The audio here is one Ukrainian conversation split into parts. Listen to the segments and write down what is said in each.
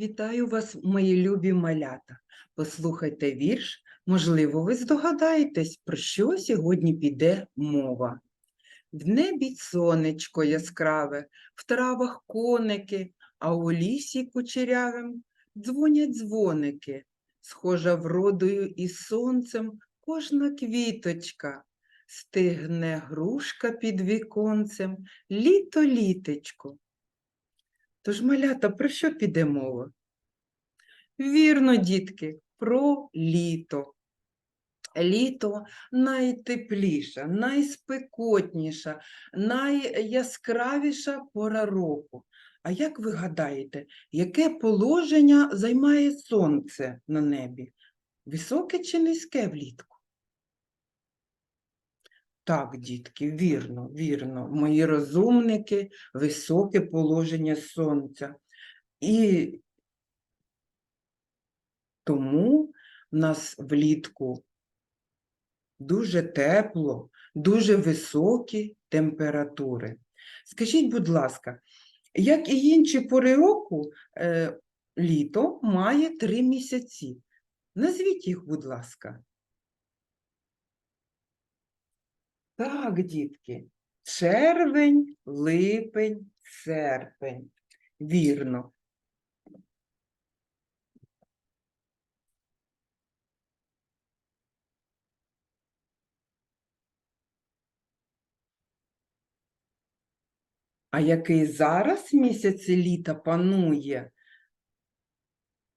Вітаю вас, мої любі малята. Послухайте вірш. Можливо, ви здогадаєтесь, про що сьогодні піде мова. В небі сонечко яскраве, в травах коники, а у лісі кучерявим дзвонять дзвоники. Схожа вродою і сонцем кожна квіточка. Стигне грушка під віконцем, літо літечко. Тож, малята, про що піде мова? Вірно, дітки, про літо. Літо найтепліша, найспекотніша, найяскравіша пора року. А як ви гадаєте, яке положення займає сонце на небі? Високе чи низьке влітку? Так, дітки, вірно, вірно. Мої розумники, високе положення сонця. І тому в нас влітку дуже тепло, дуже високі температури. Скажіть, будь ласка, як і інші пори року, е, літо має три місяці. Назвіть їх, будь ласка. Так, дітки, червень, липень, серпень. Вірно. А який зараз місяць літа панує?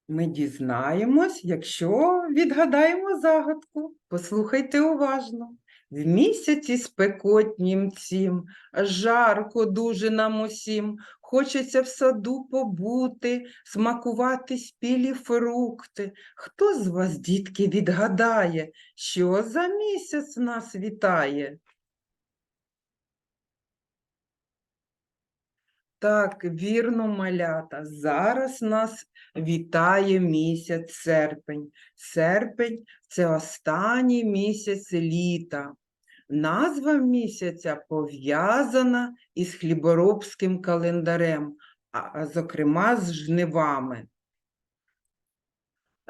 Ми дізнаємось, якщо відгадаємо загадку. Послухайте уважно. В місяці спекотнім цім, жарко дуже нам усім, хочеться в саду побути, смакувати спілі фрукти. Хто з вас, дітки, відгадає, що за місяць нас вітає? Так, вірно, малята. Зараз нас вітає місяць серпень. Серпень це останній місяць літа. Назва місяця пов'язана із хліборобським календарем, а зокрема з жнивами.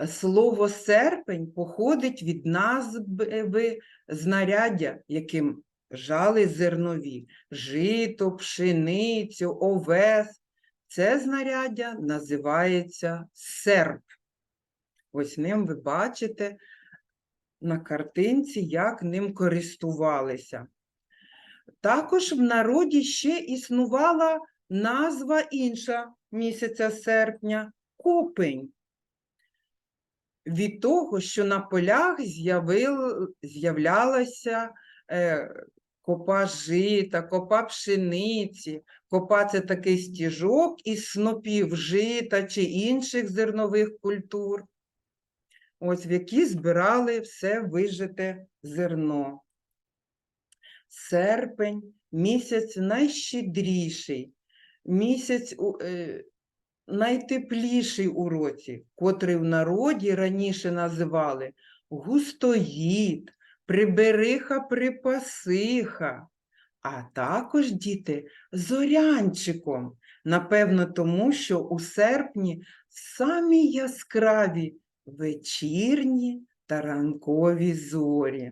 Слово серпень походить від назви знаряддя, яким жали зернові, жито, пшеницю, овес. Це знаряддя називається серп. Ось ним ви бачите на картинці, як ним користувалися. Також в народі ще існувала назва інша місяця серпня купень. Від того, що на полях з'являлася е, копа жита, копа пшениці. Копа це такий стіжок із снопів жита чи інших зернових культур, ось в які збирали все вижите зерно. Серпень місяць найщедріший, місяць е, найтепліший у році, котрий в народі раніше називали густоїд, прибериха припасиха, а також діти зорянчиком. Напевно, тому що у серпні самі яскраві вечірні та зорі.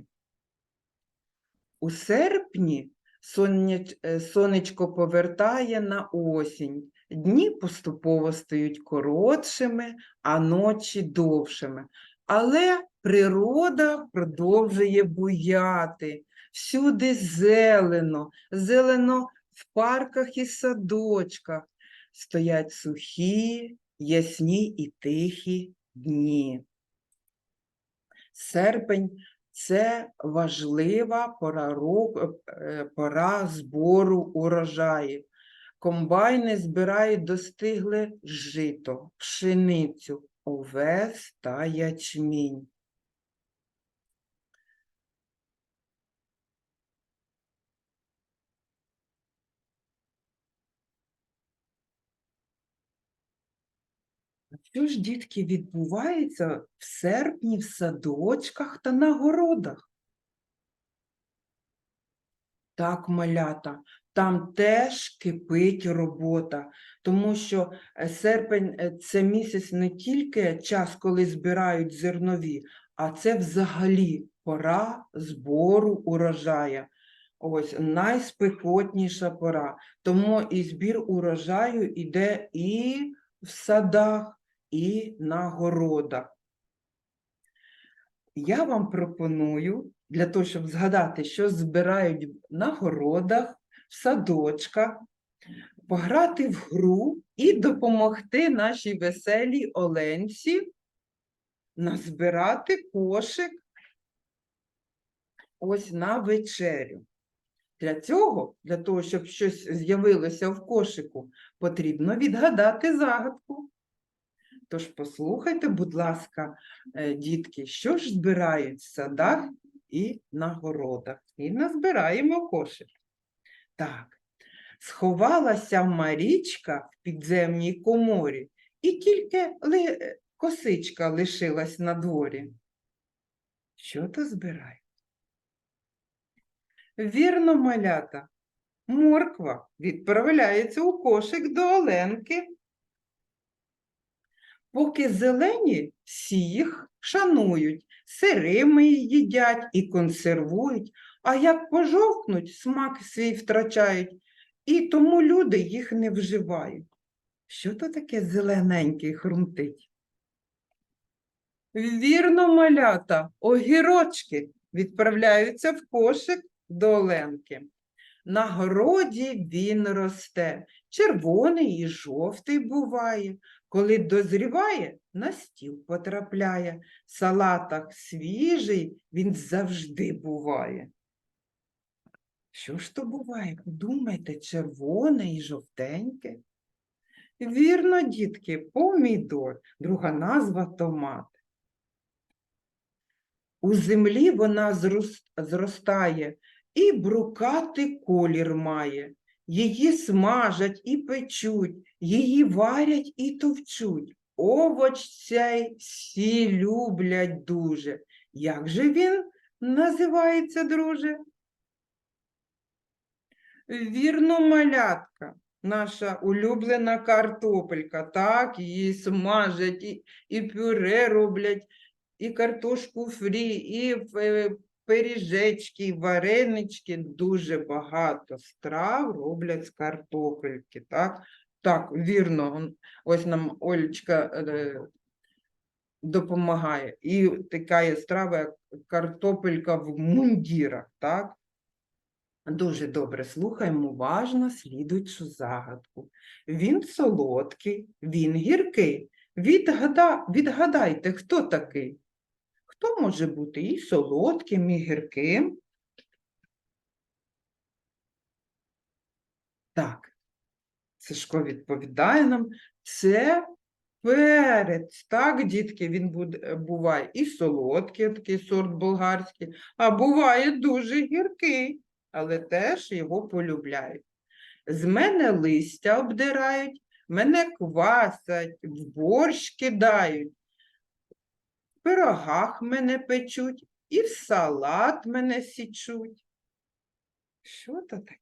У серпні е, сонечко повертає на осінь. Дні поступово стають коротшими, а ночі довшими. Але природа продовжує буяти. Всюди зелено, зелено в парках і садочках. Стоять сухі, ясні і тихі дні. Серпень це важлива пора, е, пора збору урожаїв. Комбайни збирають достигле жито, пшеницю, овес та ячмінь. А Що ж, дітки, відбувається в серпні в садочках та на городах? Так, малята, там теж кипить робота, тому що е, серпень е, це місяць не тільки час, коли збирають зернові, а це взагалі пора збору урожая. Ось найспекотніша пора. Тому і збір урожаю іде і в садах, і на городах. Я вам пропоную для того, щоб згадати, що збирають на городах, в садочках, пограти в гру і допомогти нашій веселій Оленці назбирати кошик ось на вечерю. Для цього, для того, щоб щось з'явилося в кошику, потрібно відгадати загадку. Тож послухайте, будь ласка, е, дітки, що ж збирають в садах і на городах? І назбираємо кошик. Так, сховалася Марічка в підземній коморі, і тільки ли... е, косичка лишилась на дворі. Що то збирає? Вірно, малята, морква відправляється у кошик до Оленки. Поки зелені, всі їх шанують, сирими їдять і консервують, а як пожовкнуть, смак свій втрачають, і тому люди їх не вживають. Що то таке зелененьке й хрумтить? Вірно, малята, огірочки відправляються в кошик до Оленки. На городі він росте, червоний і жовтий буває. Коли дозріває, на стіл потрапляє. В салатах свіжий він завжди буває. Що ж то буває? Думайте, червоне і жовтеньке? Вірно, дітки, помідор, друга назва томат. У землі вона зростає і брукатий колір має. Її смажать і печуть, її варять і товчуть. Овоч цей всі люблять дуже. Як же він називається, друже? Вірно, малятка, наша улюблена картопелька. Так, її смажать, і, і пюре роблять, і картошку фрі, і е, пиріжечки, варенички. Дуже багато страв роблять з картопельки. Так, так вірно, ось нам Олечка е, допомагає. І така є страва, як картопелька в мундірах. Так? Дуже добре слухаємо уважно слідуючу загадку. Він солодкий, він гіркий. Відгада... Відгадайте, хто такий? Хто може бути і солодким, і гірким? Так, Сашко відповідає нам, це перець. Так, дітки, він буде, буває і солодкий, такий сорт болгарський, а буває дуже гіркий але теж його полюбляють. З мене листя обдирають, мене квасять, в борщ кидають, пирогах мене печуть і в салат мене січуть. Що то таке?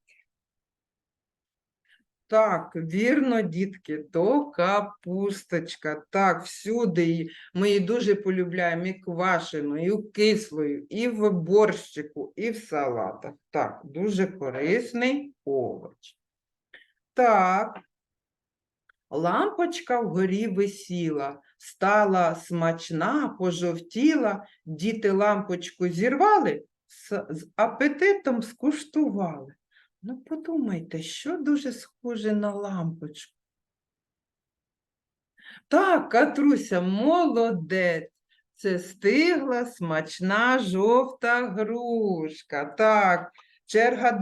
Так, вірно, дітки, то капусточка. Так, всюди. Ми її дуже полюбляємо і квашену, і кислою, і в борщику, і в салатах. Так, дуже корисний овоч. Так, лампочка вгорі висіла, стала смачна, пожовтіла, діти лампочку зірвали, з, апетитом скуштували. Ну, подумайте, що дуже схоже на лампочку. Так, Катруся, молодець. Це стигла, смачна жовта грушка. Так, черга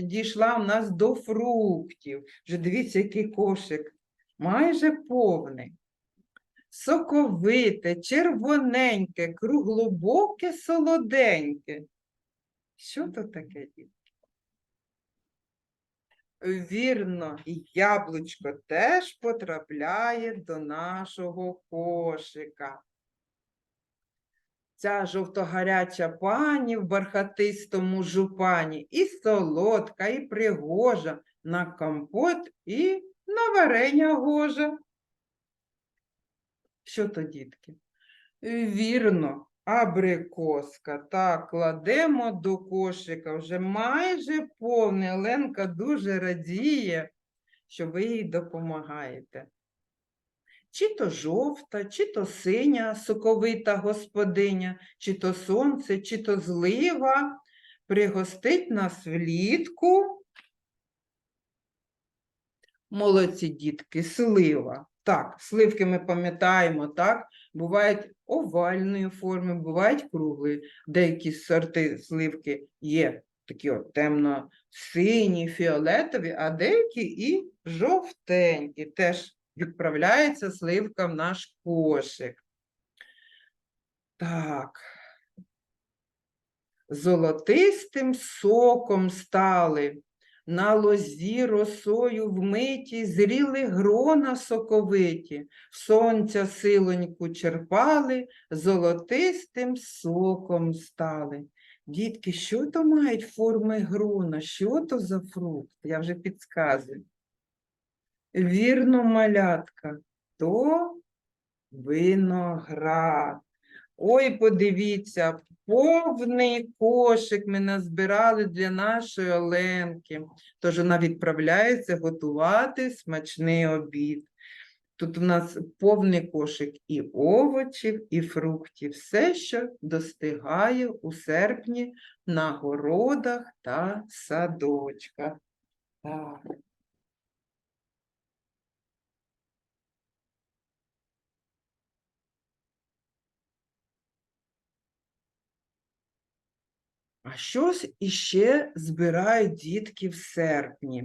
дійшла в нас до фруктів. Вже дивіться, який кошик. Майже повний. Соковите, червоненьке, круглобоке, солоденьке. Що то таке? дітки? Вірно, яблучко теж потрапляє до нашого кошика. ця жовтогаряча пані в бархатистому жупані, і солодка, і пригожа, на компот і на варення гожа. Що то, дітки? Вірно, абрикоска. Так, кладемо до кошика. Вже майже повне. Ленка дуже радіє, що ви їй допомагаєте. Чи то жовта, чи то синя соковита господиня, чи то сонце, чи то злива пригостить нас влітку. Молодці дітки, слива. Так, сливки ми пам'ятаємо, так? Бувають овальної форми, бувають круглі. Деякі сорти сливки є такі от темно-сині, фіолетові, а деякі і жовтенькі. Теж відправляється сливка в наш кошик. Так. Золотистим соком стали, на лозі росою вмиті, зріли грона соковиті, сонця силоньку черпали, золотистим соком стали. Дітки, що то мають форми грона? Що то за фрукт? Я вже підказую. Вірно, малятка, то виноград. Ой, подивіться, повний кошик ми назбирали для нашої Оленки. Тож вона відправляється готувати смачний обід. Тут у нас повний кошик і овочів, і фруктів. Все, що достигає у серпні на городах та садочках. Так. А що ж іще збирають дітки в серпні?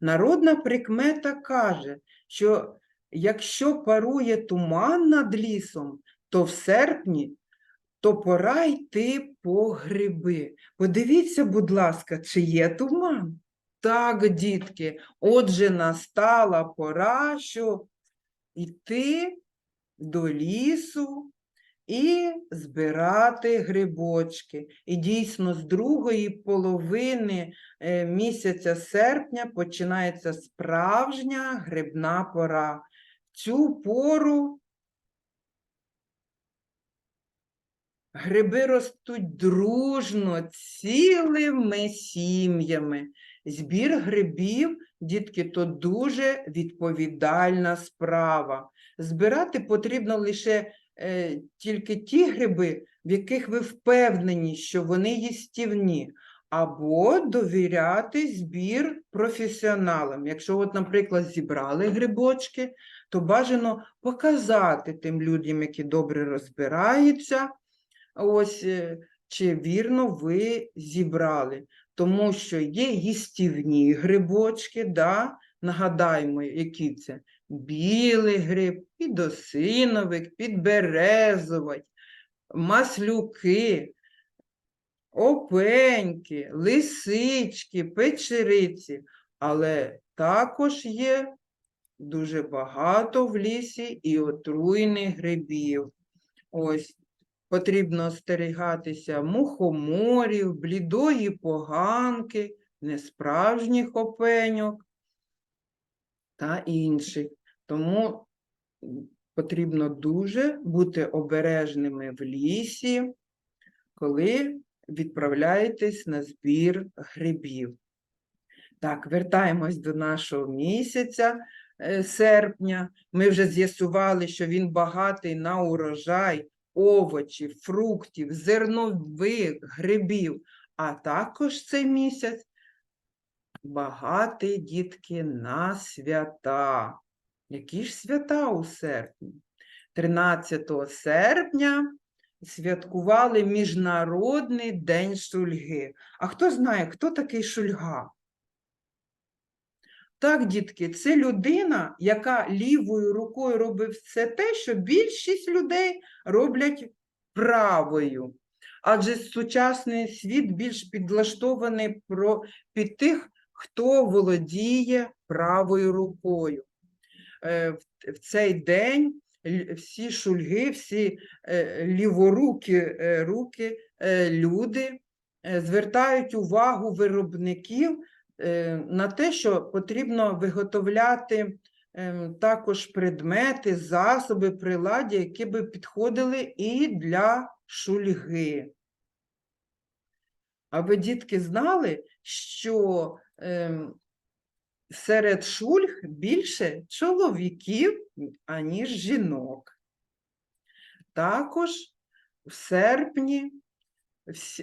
Народна прикмета каже, що якщо парує туман над лісом, то в серпні то пора йти по гриби. Подивіться, будь ласка, чи є туман? Так, дітки, отже, настала пора, що йти до лісу і збирати грибочки. І дійсно, з другої половини е, місяця серпня починається справжня грибна пора. Цю пору гриби ростуть дружно, цілими сім'ями. Збір грибів, дітки, то дуже відповідальна справа. Збирати потрібно лише тільки ті гриби, в яких ви впевнені, що вони їстівні, або довіряти збір професіоналам. Якщо, от, наприклад, зібрали грибочки, то бажано показати тим людям, які добре розбираються, ось, е, чи вірно ви зібрали. Тому що є їстівні грибочки, да? нагадаємо, які це білий гриб, підосиновик, підберезовий, маслюки, опеньки, лисички, печериці, але також є дуже багато в лісі і отруйних грибів. Ось потрібно остерігатися мухоморів, блідої поганки, несправжніх опеньок та інших. Тому потрібно дуже бути обережними в лісі, коли відправляєтесь на збір грибів. Так, вертаємось до нашого місяця е, серпня. Ми вже з'ясували, що він багатий на урожай овочів, фруктів, зернових, грибів, а також цей місяць багатий, дітки, на свята. Які ж свята у серпні? 13 серпня святкували Міжнародний день шульги. А хто знає, хто такий шульга? Так, дітки, це людина, яка лівою рукою робить все те, що більшість людей роблять правою. Адже сучасний світ більш підлаштований під тих, хто володіє правою рукою. Е, В, цей день всі шульги, всі е, ліворукі е, руки, люди звертають увагу виробників на те, що потрібно виготовляти також предмети, засоби, приладдя, які би підходили і для шульги. А ви, дітки, знали, що ем, серед шульг більше чоловіків, аніж жінок. Також в серпні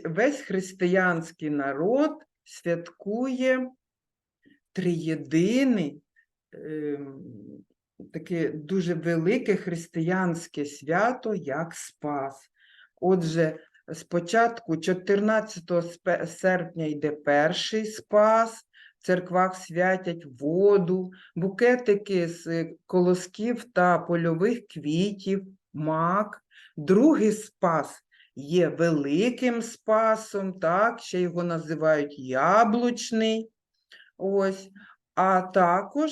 весь християнський народ святкує триєдиний, ем, таке дуже велике християнське свято, як Спас. Отже, спочатку 14 серпня йде перший Спас, церквах святять воду, букетики з е, колосків та польових квітів, мак. Другий Спас є великим Спасом, так, ще його називають яблучний. Ось. А також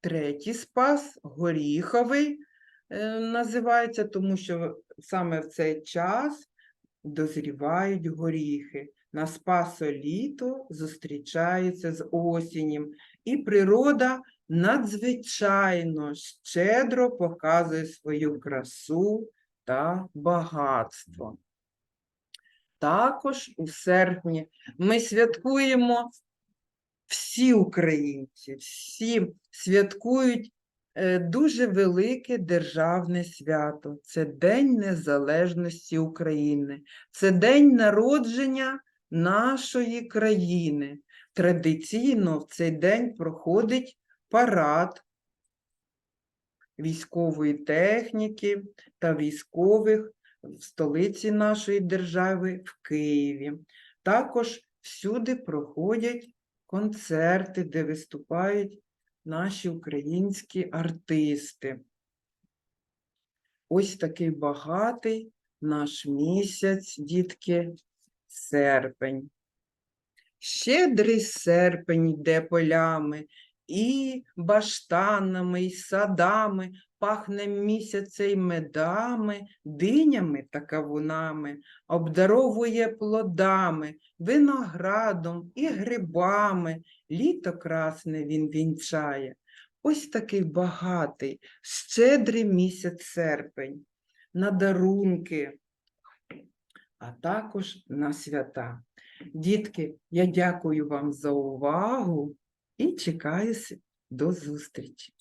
третій спас, горіховий, е, називається, тому що саме в цей час дозрівають горіхи. На спасо літо зустрічається з осінням, і природа надзвичайно щедро показує свою красу та багатство. Також у серпні ми святкуємо всі українці, всі святкують е, дуже велике державне свято. Це День Незалежності України, це день народження нашої країни. Традиційно в цей день проходить парад військової техніки та військових в столиці нашої держави в Києві. Також всюди проходять концерти, де виступають наші українські артисти. Ось такий багатий наш місяць, дітки, серпень. Щедрий серпень йде полями, і баштанами, і садами, пахне місяця й медами, динями та кавунами, обдаровує плодами, виноградом і грибами, літо красне він вінчає. Ось такий багатий, щедрий місяць серпень, на дарунки, а також на свята. Дітки, я дякую вам за увагу і чекаю до зустрічі.